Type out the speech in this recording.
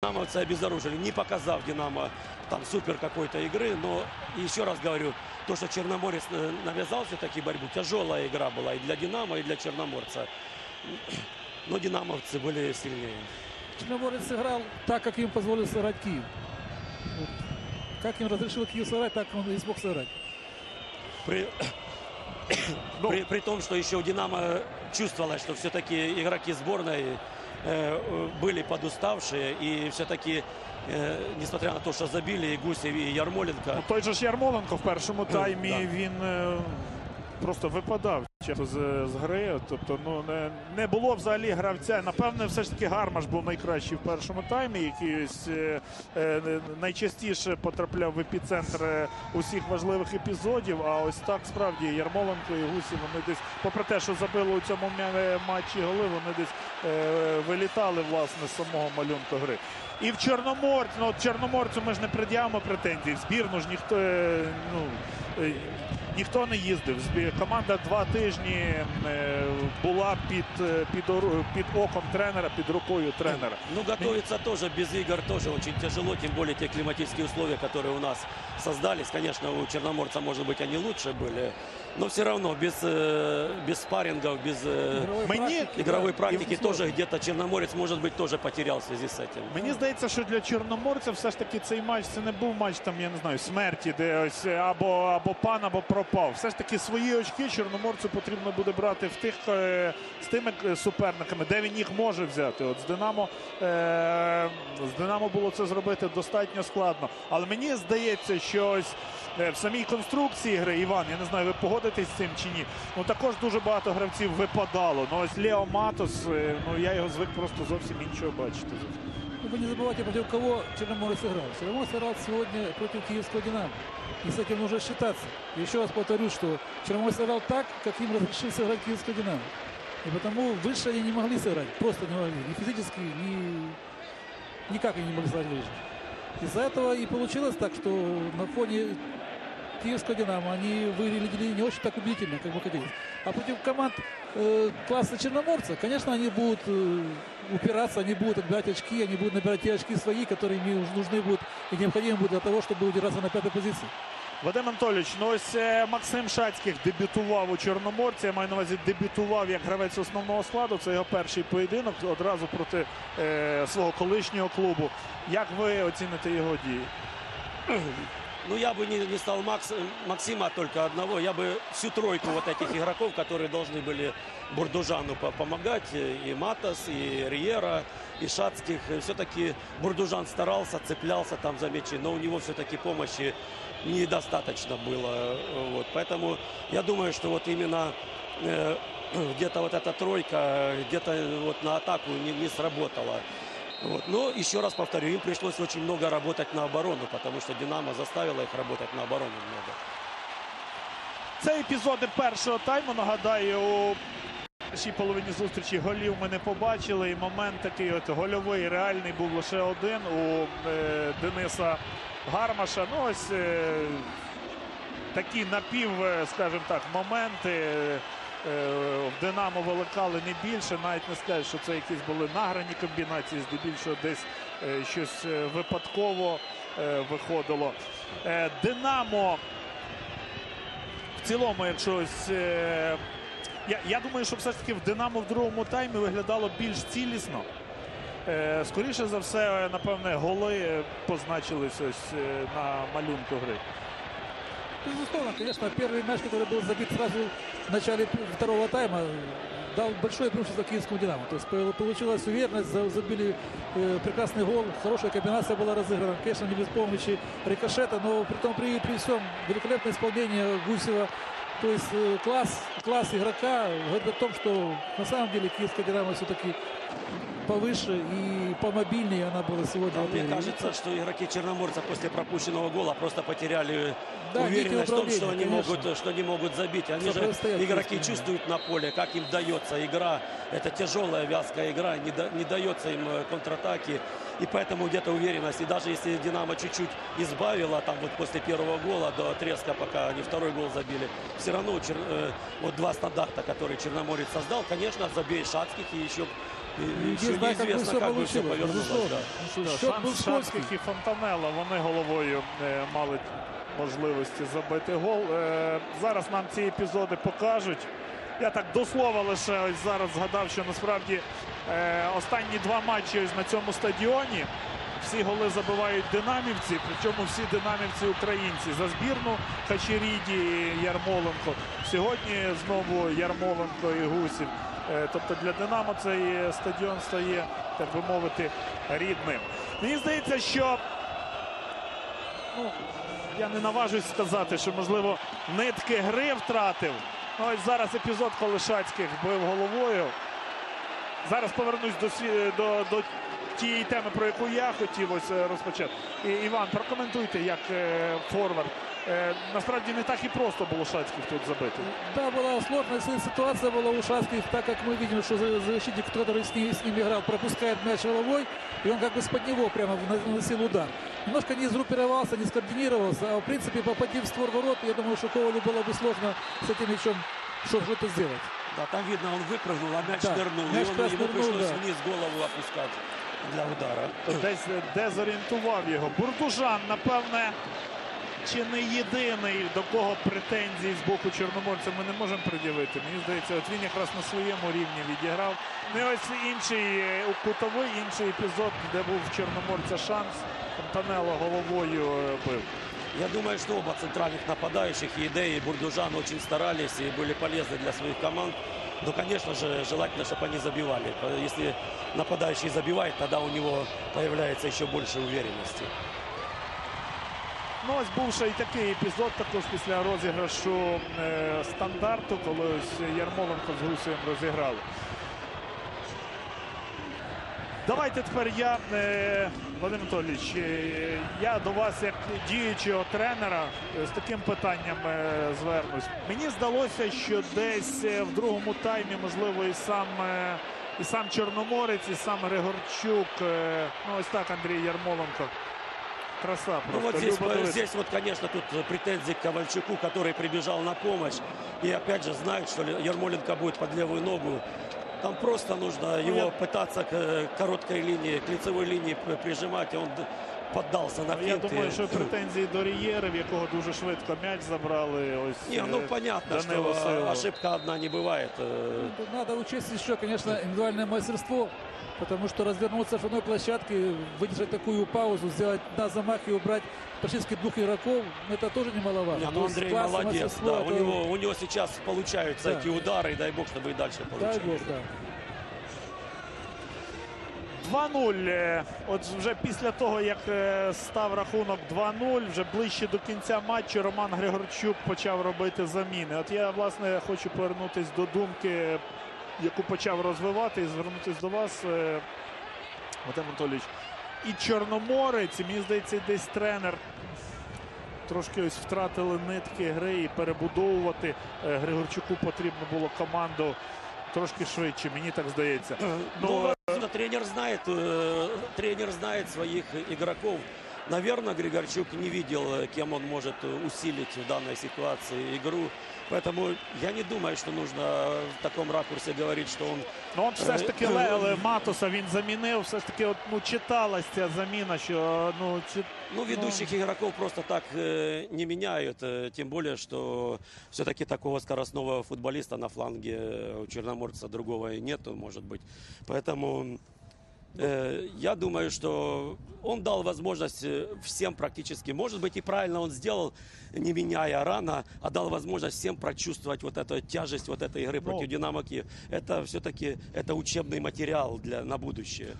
Динамовцы обезоружили, не показав Динамо там супер какой-то игры, но еще раз говорю, то, что Черноморец э, навязал все-таки борьбу, тяжелая игра была и для Динамо, и для Черноморца. Но динамовцы были сильнее. Черноморец сыграл так, как им позволил сыграть Киев. Вот. Как им разрешил Киев сыграть, так он и смог сыграть. При, Ну. при, при том, что еще у Динамо чувствовалось, что все-таки игроки сборной были подуставшие, и все-таки, э, несмотря на то, что забили и Гусев, и Ярмоленко, Ну, той же ж Ярмоленко в першому таймі да. він е, просто випадав чесно, з, з гри. Тобто, ну не, не було взагалі гравця. Напевне, все ж таки Гармаш був найкращий в першому таймі, який е, е, найчастіше потрапляв в епіцентр е, усіх важливих епізодів. А ось так справді Ярмоленко і Гусі вони десь, попри те, що забили у цьому матчі голи, вони десь е, вилітали власне з самого малюнку гри. І в Чорноморці, ну от Чорноморцю ми ж не пред'явимо претензій. В збірну ж ніхто е, ну, е, ніхто не їздив. Збі- Команда два тижні е, була під, е, під, ору- під оком тренера, під рукою тренера. Ну, готовиться тоже без игр тоже очень тяжело, тем более те климатические условия, которые у нас создались. Конечно, у Черноморца, может быть, они лучше были, но все равно без, э, без спаррингов, без э, Игровой Мне практики, игровой да, практики очень сложно. тоже где-то Черноморец, может быть, тоже потерял в связи с этим. Мені здається, що для Чорноморця все ж таки цей матч це не був матч там, я не знаю, смерті, де ось або, або пан, або пропав. Все ж таки свої очки Чорноморцю потрібно буде брати в тих е, з тими е, суперниками, де він їх може взяти. От з Динамо е, з Динамо було це зробити достатньо складно. Але мені здається, що ось е, в самій конструкції гри, Іван, я не знаю, ви погодитесь з цим чи ні. Ну також дуже багато гравців випадало. Ну ось Лео Матос, е, ну я його звик просто зовсім іншого бачити. Ну, Вы не забывайте, против кого Черноморец сыграл. Черноморец сыграл сегодня против киевского «Динамо». И с этим нужно считаться. Еще раз повторю, что Черноморец сыграл так, как им разрешил сыграть киевский «Динамо». И потому выше они не могли сыграть. Просто не могли. Ни физически, ни... Никак они не могли сыграть выше. Из-за этого и получилось так, что на фоне киевского «Динамо» они выглядели не очень так убедительно, как бы хотелось. А против команд э, класса Черноморца, конечно, они будут э, упираться, они будут отбирать очки, они будут набирать те очки свои, которые им нужны будут и необходимы будут для того, чтобы удержаться на пятой позиции. Вадим Анатолійович, ну ось е, Максим Шацьких дебютував у Чорноморці. Я маю на увазі дебютував як гравець основного складу. Це його перший поєдинок одразу проти е, свого колишнього клубу. Як ви оціните його дії? Ну, я бы не, не стал Макс, Максима только одного. Я бы всю тройку вот этих игроков, которые должны были Бурдужану по- помогать, и Матас, и Риера, и Шацких. Все-таки Бурдужан старался, цеплялся там за мячи, но у него все-таки помощи недостаточно было. Вот. Поэтому я думаю, что вот именно э, где-то вот эта тройка, где-то вот на атаку не, не сработала. Вот. Но еще раз повторю, им пришлось очень много работать на оборону, потому что Динамо заставила их работать на оборону много. Це епізоди першого тайму. Нагадаю, у першій половині зустрічі голів ми не побачили. І момент такий от гольовий, реальний був лише один у е, Дениса Гармаша. Ну ось е, такі напів, е, скажімо так, моменти. Е, В Динамо виликали не більше, навіть не скажеш, що це якісь були награні комбінації, здебільшого десь е, щось е, випадково виходило. Динамо в цілому, якщо я, я думаю, що все ж таки в Динамо в другому таймі виглядало більш цілісно. Скоріше за все, напевне, голи позначились ось на малюнку гри. Безусловно, конечно, первый мяч, который был забит сразу в начале второго тайма, дал большое преимущество киевскому «Динамо». То есть пол- получилась уверенность, за- забили э, прекрасный гол, хорошая комбинация была разыграна. Конечно, не без помощи рикошета, но при том при, при всем великолепное исполнение Гусева. То есть э, класс, класс игрока говорит о том, что на самом деле киевская «Динамо» все-таки повыше и помобильнее она была сегодня. в Мне кажется, что игроки Черноморца после пропущенного гола просто потеряли Да, уверенность в том, что они, могут, что они могут забить. Они же, игроки чувствуют на поле, как им дается игра. Это тяжелая, вязкая игра, не, да- не дается им э, контратаки. И поэтому где-то уверенность. И даже если Динамо чуть-чуть избавила, там вот после первого гола до отрезка, пока они второй гол забили, все равно Чер- э, вот два стандарта, которые Черноморец создал, конечно, забей Шацких и еще еще не знаю, как бы неизвестно, все как бы все получилось. повернулось. Безусловно. да. Потому что Да, счет был Шанс скользкий. Шацьких і Фонтанелла, вони головою е, мали можливості забити гол. Е, зараз нам ці епізоди покажуть. Я так до слова лише ось зараз згадав, що насправді е, останні два матчі ось на цьому стадіоні всі голи забивають динамівці, причому всі динамівці українці. За збірну Хачеріді і Ярмоленко. Сьогодні знову Ярмоленко і Гусів. Е, Тобто для Динамо цей стадіон стає, так би мовити, рідним. Мені здається, що ну, я не наважусь сказати, що, можливо, нитки гри втратив. Ну, ось зараз епізод коли Шацьких бив головою. Зараз повернусь до, до, до тієї теми, про яку я хотів ось е, розпочати. І, Іван, прокоментуйте, як е, форвард. Е, насправді не так і просто було Шацьких тут забити. Да, была сложная си- ситуация была у Шацких, так как мы видим, что за- защитник, который с ним, с ним играл, пропускает мяч головой, и он как бы с-под него прямо на- наносил удар. Немножко не сгруппировался, не скоординировался, а в принципе, попадив в створ ворот, я думаю, что Ковалю было бы сложно с этим мячом что- что-то сделать. Да, там видно, он выпрыгнул, а мяч Да, нырнул. мяч и он, как раз ему нырнул, пришлось да. вниз голову опускать для удара. Десь е, дезорієнтував його. Бурдужан, напевне, чи не єдиний, до кого претензій з боку чорноморця ми не можемо пред'явити. Мені здається, от він якраз на своєму рівні відіграв. Ну і ось інший е, у кутовий, інший епізод, де був в чорноморця шанс. Фонтанело головою е, бив. Я думаю, что оба центральных нападающих, и Иде, и Бурдужан, очень старались и были полезны для своих команд. Но, конечно же, желательно, чтобы они забивали. Если нападающий забивает, тогда у него появляется еще больше уверенности. Ну, ось був ще й такий епізод, також після розіграшу е, стандарту, коли ось Ярмоленко з Гусєм розіграли. Давайте тепер я, е, Вадим Анатолійович, е, я до вас як діючого тренера е, з таким питанням звернусь. Мені здалося, що десь в другому таймі, можливо, і сам, і сам Чорноморець, і сам Григорчук. Ну, ось так Андрій Ярмоленко. Краса Ну вот здесь, дивитися. здесь вот, конечно, тут претензии к Ковальчуку, который прибежал на помощь. И опять же знает, что Ермоленко будет под левую ногу. Там просто нужно Ну, его я- пытаться к э, короткой линии, к лицевой линии п- прижимать. И он д- поддался на Я финты. думаю, що претензії до Рієри, в якого дуже швидко м'яч забрали. Ось Не, ну е, понятно, Данило что Силва. ошибка одна не бывает. Э, Тут Надо учесть еще, конечно, индивидуальное мастерство, потому что развернуться в одной площадке, выдержать такую паузу, сделать на замах и убрать практически двух игроков, это тоже немаловажно. Не, То ну есть Андрей класс и молодец, мастерство да. У это- него, у него сейчас получаются Да. эти удары, и дай бог, чтобы и дальше Дай получались. бог, да. 2-0. Е, От вже після того, як е, став рахунок 2-0, вже ближче до кінця матчу Роман Григорчук почав робити заміни. От я, власне, хочу повернутися до думки, яку почав розвивати, і звернутися до вас, е, Вадим Анатолійович. І Чорноморець, і мені здається, десь тренер трошки ось втратили нитки гри і перебудовувати. Е, Григорчуку потрібно було команду трошки швидше, мені так здається. Ну, Ну, тренер знает, э, тренер знает своих игроков. Наверное, Григорчук не видел, э, кем он может э, усилить в данной ситуации игру. Поэтому я не думаю, что нужно в таком ракурсе говорить, что он Ну, от все ж таки Е, Ле- Матоса він замінив. Все ж таки, от, ну, читалась ця заміна, що ну, чи... Ну, ведущих игроков просто так э, не меняют. э, тем более, что все-таки такого скоростного футболиста на фланге э, у Черноморца другого и нету, может быть. Поэтому э, я думаю, что он дал возможность э, всем практически. Может быть, и правильно он сделал, не меняя рано, а дал возможность всем прочувствовать вот эту тяжесть вот этой игры Ну, против Динамо Киев. Это все-таки это учебный материал для, на будущее.